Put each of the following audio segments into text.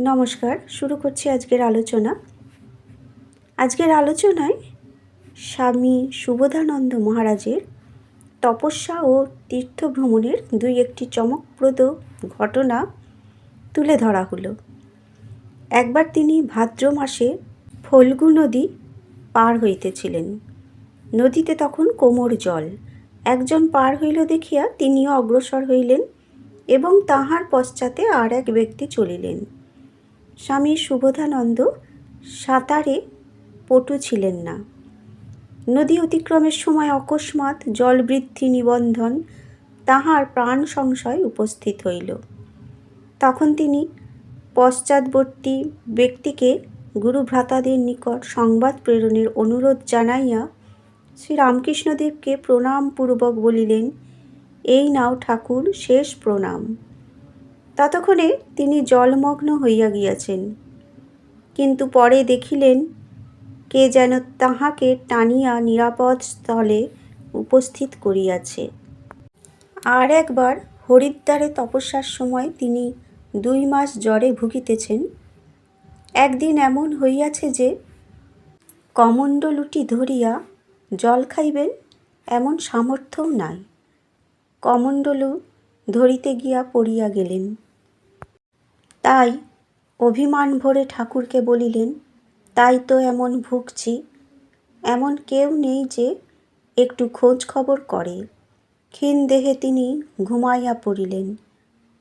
নমস্কার, শুরু করছি আজকের আলোচনা। আজকের আলোচনায় স্বামী সুবোধানন্দ মহারাজের তপস্যা ও তীর্থ ভ্রমণের দুই একটি চমকপ্রদ ঘটনা তুলে ধরা হলো। একবার তিনি ভাদ্র মাসে ফল্গু নদী পার হইতেছিলেন। নদীতে তখন কোমর জল। একজন পার হইল দেখিয়া তিনিও অগ্রসর হইলেন এবং তাহার পশ্চাতে আর এক ব্যক্তি চলিলেন। স্বামী সুবোধানন্দ সাঁতারে পটু ছিলেন না। নদী অতিক্রমের সময় অকস্মাৎ জলবৃদ্ধি নিবন্ধন তাহার প্রাণ সংশয় উপস্থিত হইল। তখন তিনি পশ্চাৎবর্তী ব্যক্তিকে গুরু ভ্রাতাদের নিকট সংবাদ প্রেরণের অনুরোধ জানাইয়া শ্রী রামকৃষ্ণদেবকে প্রণামপূর্বক বলিলেন, এই নাও ঠাকুর, শেষ প্রণাম। ততক্ষণে তিনি জলমগ্ন হইয়া গিয়াছেন। কিন্তু পরে দেখিলেন, কে যেন তাহাকে টানিয়া নিরাপদ স্থলে উপস্থিত করিয়াছে। আর একবার হরিদ্বারে তপস্যার সময় তিনি দুই মাস জ্বরে ভুগিতেছেন। একদিন এমন হইয়াছে যে, কমণ্ডলুটি ধরিয়া জল খাইবেন এমন সামর্থ্যও নাই। কমণ্ডলু ধরিতে গিয়া পড়িয়া গেলেন। তাই অভিমান ভরে ঠাকুরকে বলিলেন, তাই তো এমন ভুগছি। এমন কেউ নেই যে একটু খোঁজ খবর করে। ক্ষীণ দেহে তিনি ঘুমাইয়া পড়িলেন।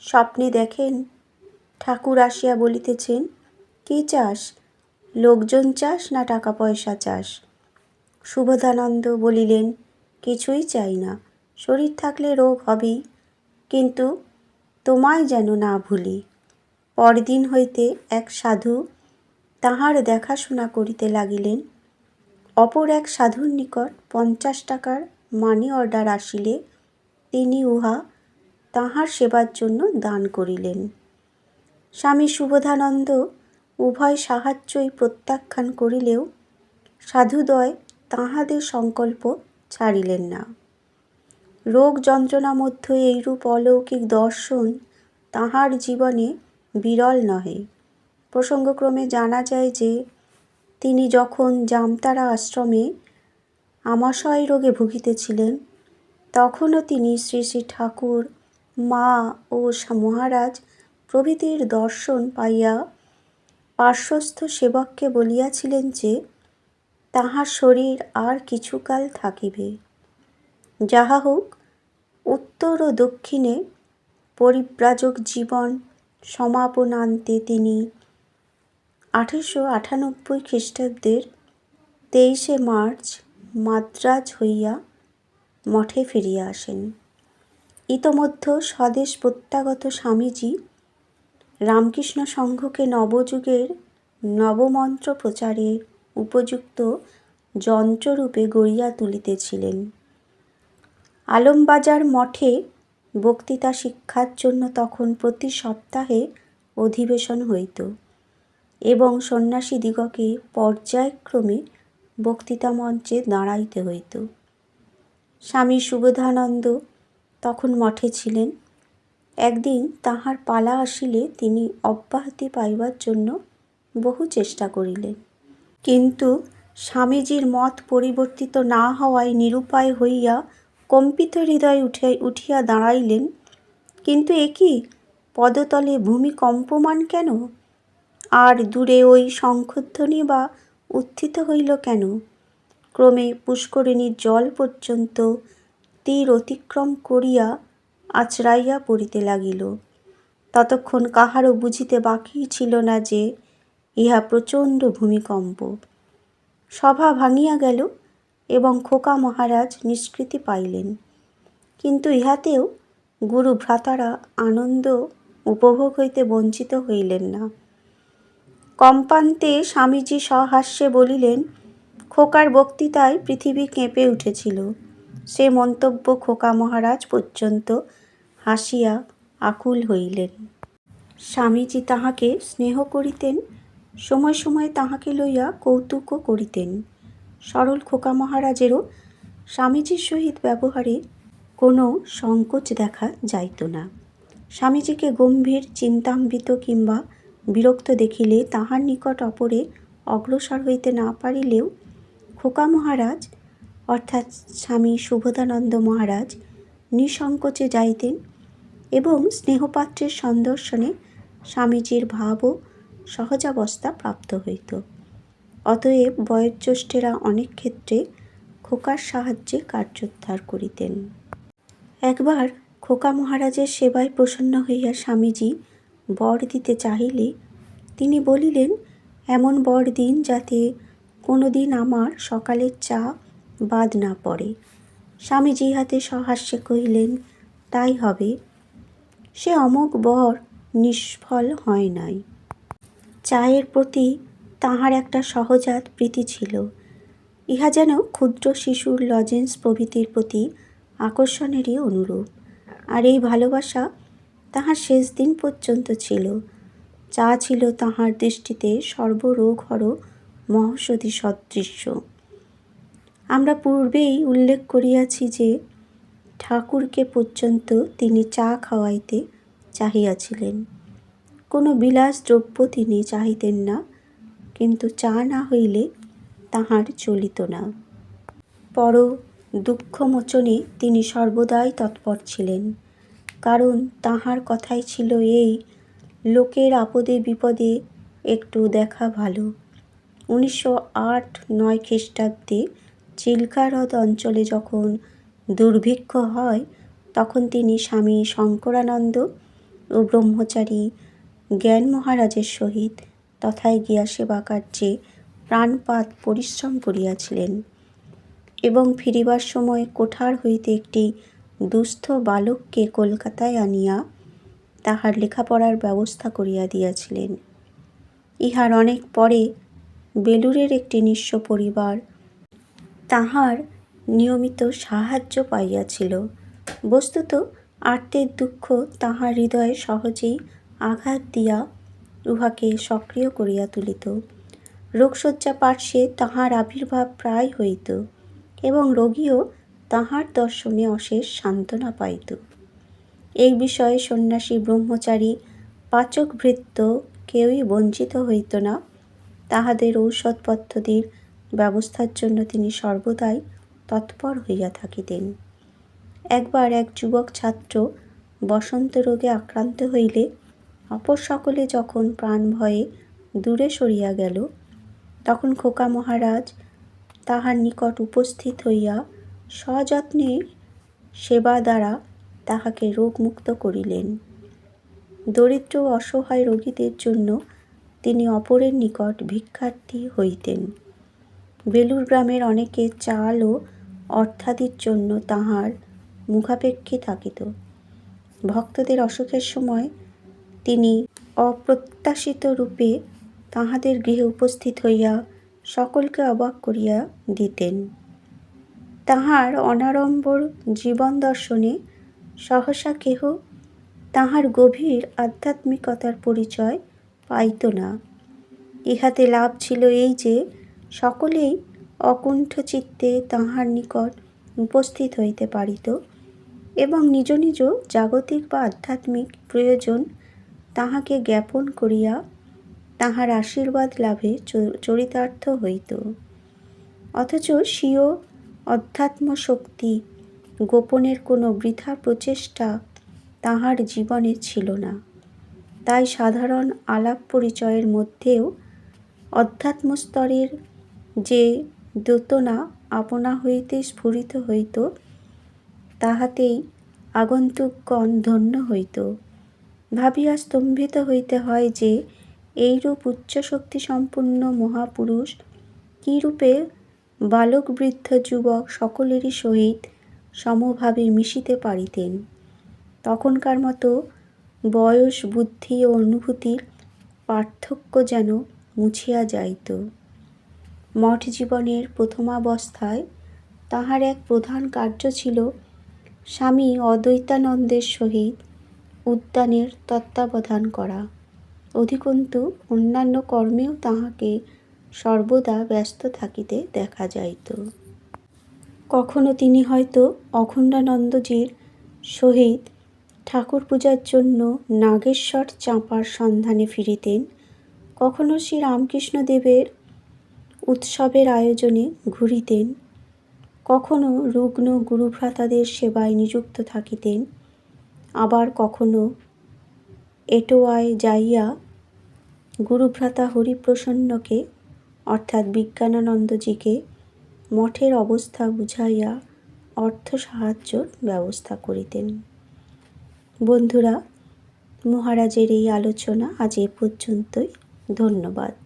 স্বপ্নে দেখেন ঠাকুর আসিয়া বলিতেছেন, কি চাস? লোকজন চাস না টাকা পয়সা চাস? সুবোধানন্দ বলিলেন, কিছুই চাই না, শরীর থাকলে রোগ হবেই, কিন্তু তোমায় যেন না ভুলি। পরদিন হইতে এক সাধু তাহার দেখাশোনা করিতে লাগিলেন। অপর এক সাধুর নিকট পঞ্চাশ টাকার মানি অর্ডার আসিলে তিনি উহা তাহার সেবার জন্য দান করিলেন। স্বামী সুবোধানন্দ উভয় সাহায্যই প্রত্যাখ্যান করিলেও সাধুদয় তাহাদের সংকল্প ছাড়িলেন না। রোগ যন্ত্রণা মধ্যে এইরূপ অলৌকিক দর্শন তাহার জীবনে বিরল নহে। প্রসঙ্গক্রমে জানা যায় যে, তিনি যখন জামতারা আশ্রমে আমাশয় রোগে ভুগিতেছিলেন, তখনও তিনি শ্রী শ্রী ঠাকুর, মা ও মহারাজ প্রভৃতির দর্শন পাইয়া পার্শ্বস্থ সেবককে বলিয়াছিলেন যে, তাহার শরীর আর কিছুকাল থাকিবে। যাহা হোক, উত্তর ও দক্ষিণে পরিব্রাজক জীবন সমাপনান্তে তিনি আঠেরোশো আটানব্বই খ্রিস্টাব্দের তেইশে মার্চ মাদ্রাজ হইয়া মঠে ফিরিয়া আসেন। ইতোমধ্য স্বদেশ প্রত্যাগত স্বামীজি রামকৃষ্ণ সংঘকে নবযুগের নবমন্ত্র প্রচারের উপযুক্ত যন্ত্ররূপে গড়িয়া তুলিতেছিলেন। আলমবাজার মঠে বক্তৃতা শিক্ষার জন্য তখন প্রতি সপ্তাহে অধিবেশন হইত এবং সন্ন্যাসীদিগকে পর্যায়ক্রমে বক্তৃতা মঞ্চে দাঁড়াইতে হইত। স্বামী সুবোধানন্দ তখন মঠে ছিলেন। একদিন তাহার পালা আসিলে তিনি অব্যাহতি পাইবার জন্য বহু চেষ্টা করিলেন। কিন্তু স্বামীজির মত পরিবর্তিত না হওয়ায় নিরুপায় হইয়া কম্পিত হৃদয় উঠে উঠিয়া দাঁড়াইলেন। কিন্তু এ কি? পদতলে ভূমি কম্পমান কেন? আর দূরে ওই শঙ্খধ্বনি বা উত্থিত হইল কেন? ক্রমে পুষ্করিণীর জল পর্যন্ত তীর অতিক্রম করিয়া আছড়াইয়া পড়িতে লাগিল। ততক্ষণ কাহারও বুঝিতে বাকি ছিল না যে, ইহা প্রচণ্ড ভূমিকম্প। সভা ভাঙিয়া গেল। এবং খোকা মহারাজ নিষ্কৃতি পাইলেন। কিন্তু ইহাতেও গুরু ভ্রাতারা আনন্দ উপভোগ হইতে বঞ্চিত হইলেন না। কম্পান্তে স্বামীজি সহাস্যে বলিলেন, খোকার বক্তৃতায় পৃথিবী কেঁপে উঠেছিল। সে মন্তব্য খোকা মহারাজ পর্যন্ত হাসিয়া আকুল হইলেন। স্বামীজি তাহাকে স্নেহ করিতেন, সময় সময় তাহাকে লইয়া কৌতুকও করিতেন। সরল খোকা মহারাজেরও স্বামীজির সহিত ব্যবহারে কোনো সংকোচ দেখা যাইত না। স্বামীজিকে গম্ভীর চিন্তাম্বিত কিংবা বিরক্ত দেখিলে তাহার নিকট অপরে অগ্রসর হইতে না পারিলেও খোকা মহারাজ, অর্থাৎ স্বামী শুভদানন্দ মহারাজ, নিঃসংকোচে যাইতেন এবং স্নেহপাত্রের সন্দর্শনে স্বামীজির ভাব ও সহজাবস্থা প্রাপ্ত হইত। অতএব বয়োজ্যেষ্ঠেরা অনেক ক্ষেত্রে খোকার সাহায্যে কার্যোদ্ধার করিতেন। একবার খোকা মহারাজের সেবায় প্রসন্ন হইয়া স্বামীজি বর দিতে চাহিলে, তিনি বলিলেন, এমন বর দিন যাতে কোনো দিন আমার সকালের চা বাদ না পড়ে। স্বামীজি হাতে সহাস্যে কহিলেন, তাই হবে। সে অমোঘ বর নিষ্ফল হয় নাই। চায়ের প্রতি তাহার একটা সহজাত প্রীতি ছিল। ইহা যেন ক্ষুদ্র শিশুর লজেন্স প্রভৃতির প্রতি আকর্ষণেরই অনুরূপ। আর এই ভালোবাসা তাহার শেষ দিন পর্যন্ত ছিল। চা ছিল তাহার দৃষ্টিতে সর্বরোগ হর মহৌষধি সদৃশ্য। আমরা পূর্বেই উল্লেখ করিয়াছি যে, ঠাকুরকে পর্যন্ত তিনি চা খাওয়াইতে চাহিয়াছিলেন। কোনো বিলাস দ্রব্য তিনি চাহিতেন না। কিন্তু চা না হইলে তাহার চলিত না। পর দুঃখমোচনে তিনি সর্বদাই তৎপর ছিলেন। কারণ তাহার কথাই ছিল এই, লোকের আপদে বিপদে একটু দেখা ভালো। উনিশশো আট নয় খ্রিস্টাব্দে চিল্কা অঞ্চলে যখন দুর্ভিক্ষ হয়, তখন তিনি স্বামী শঙ্করানন্দ ও ব্রহ্মচারী জ্ঞান মহারাজের সহিত তথায় গিয়া সেবা কার্যে প্রাণপাত পরিশ্রম করিয়াছিলেন এবং ফিরিবার সময় কোঠার হইতে একটি দুস্থ বালককে কলকাতায় আনিয়া তাহার লেখাপড়ার ব্যবস্থা করিয়া দিয়াছিলেন। ইহার অনেক পরে বেলুরের একটি নিঃস্ব পরিবার তাহার নিয়মিত সাহায্য পাইয়াছিল। বস্তুত আর্তের দুঃখ তাহার হৃদয়ে সহজেই আঘাত দিয়া উহাকে সক্রিয় করিয়া তুলিত। রোগশয্যা পার্শ্বে তাহার আবির্ভাব প্রায় হইত এবং রোগীও তাহার দর্শনে অশেষ সান্ত্বনা পাইত। এই বিষয়ে সন্ন্যাসী ব্রহ্মচারী পাচক ভৃত্য কেউই বঞ্চিত হইত না। তাহাদের ঔষধ পদ্ধতির ব্যবস্থার জন্য তিনি সর্বদাই তৎপর হইয়া থাকিতেন। একবার এক যুবক ছাত্র বসন্ত রোগে আক্রান্ত হইলে অপর সকলে যখন প্রাণ ভয়ে দূরে সরিয়া গেল, তখন খোকা মহারাজ তাহার নিকট উপস্থিত হইয়া সযত্নে সেবা দ্বারা তাহাকে রোগমুক্ত করিলেন। দরিদ্র অসহায় রোগীদের জন্য তিনি অপরের নিকট ভিক্ষার্থী হইতেন। বেলুর গ্রামের অনেকে চাল ও অর্থাদির জন্য তাহার মুখাপেক্ষী থাকিত। ভক্তদের অসুখের সময় তিনি অপ্রত্যাশিত রূপে তাহাদের গৃহে উপস্থিত হইয়া সকলকে অবাক করিয়া দিতেন। তাহার অনাড়ম্বর জীবন দর্শনে সহসা কেহ তাহার গভীর আধ্যাত্মিকতার পরিচয় পাইত না। ইহাতে লাভ ছিল এই যে, সকলেই অকুণ্ঠ চিত্তে তাহার নিকট উপস্থিত হইতে পারিত এবং নিজ নিজ জাগতিক বা আধ্যাত্মিক প্রয়োজন তাহাকে জ্ঞাপন করিয়া তাহার আশীর্বাদ লাভে চরিতার্থ হইত। অথচ স্বীয় অধ্যাত্ম শক্তি গোপনের কোনো বৃথা প্রচেষ্টা তাহার জীবনে ছিল না। তাই সাধারণ আলাপ পরিচয়ের মধ্যেও অধ্যাত্মস্তরের যে দ্যোতনা আপনা হইতে স্ফুরিত হইত, তাহাতেই আগন্তুকগণ ধন্য হইত। ভাবিয়া স্তম্ভিত হইতে হয় যে, এইরূপ উচ্চ শক্তি সম্পন্ন মহাপুরুষ কীরূপে বালক বৃদ্ধ যুবক সকলেরই সহিত সমভাবে মিশিতে পারিতেন। তখনকার মতো বয়স, বুদ্ধি ও অনুভূতির পার্থক্য যেন মুছিয়া যাইত। মঠ জীবনের প্রথমাবস্থায় তাহার এক প্রধান কার্য ছিল স্বামী অদ্বৈতানন্দের সহিত উদ্যানের তত্ত্বাবধান করা। অধিকন্তু, অন্যান্য কর্মেও তাহাকে সর্বদা ব্যস্ত থাকিতে দেখা যাইত। কখনো তিনি হয়তো অখণ্ডানন্দজির সহিত ঠাকুর পূজার জন্য নাগেশ্বর চাঁপার সন্ধানে ফিরিতেন। কখনো শ্রী রামকৃষ্ণদেবের উৎসবের আয়োজনে ঘুরিতেন। কখনো রুগ্ন গুরুভ্রাতাদের সেবায় নিযুক্ত থাকিতেন। আবার কখনো এটোয়ায় যাইয়া গুরুভ্রাতা হরিপ্রসন্নকে, অর্থাৎ বিজ্ঞানানন্দজিকে, মঠের অবস্থা বুঝাইয়া অর্থ সাহায্যর ব্যবস্থা করিতেন। বন্ধুরা, মহারাজের এই আলোচনা আজ এ পর্যন্তই। ধন্যবাদ।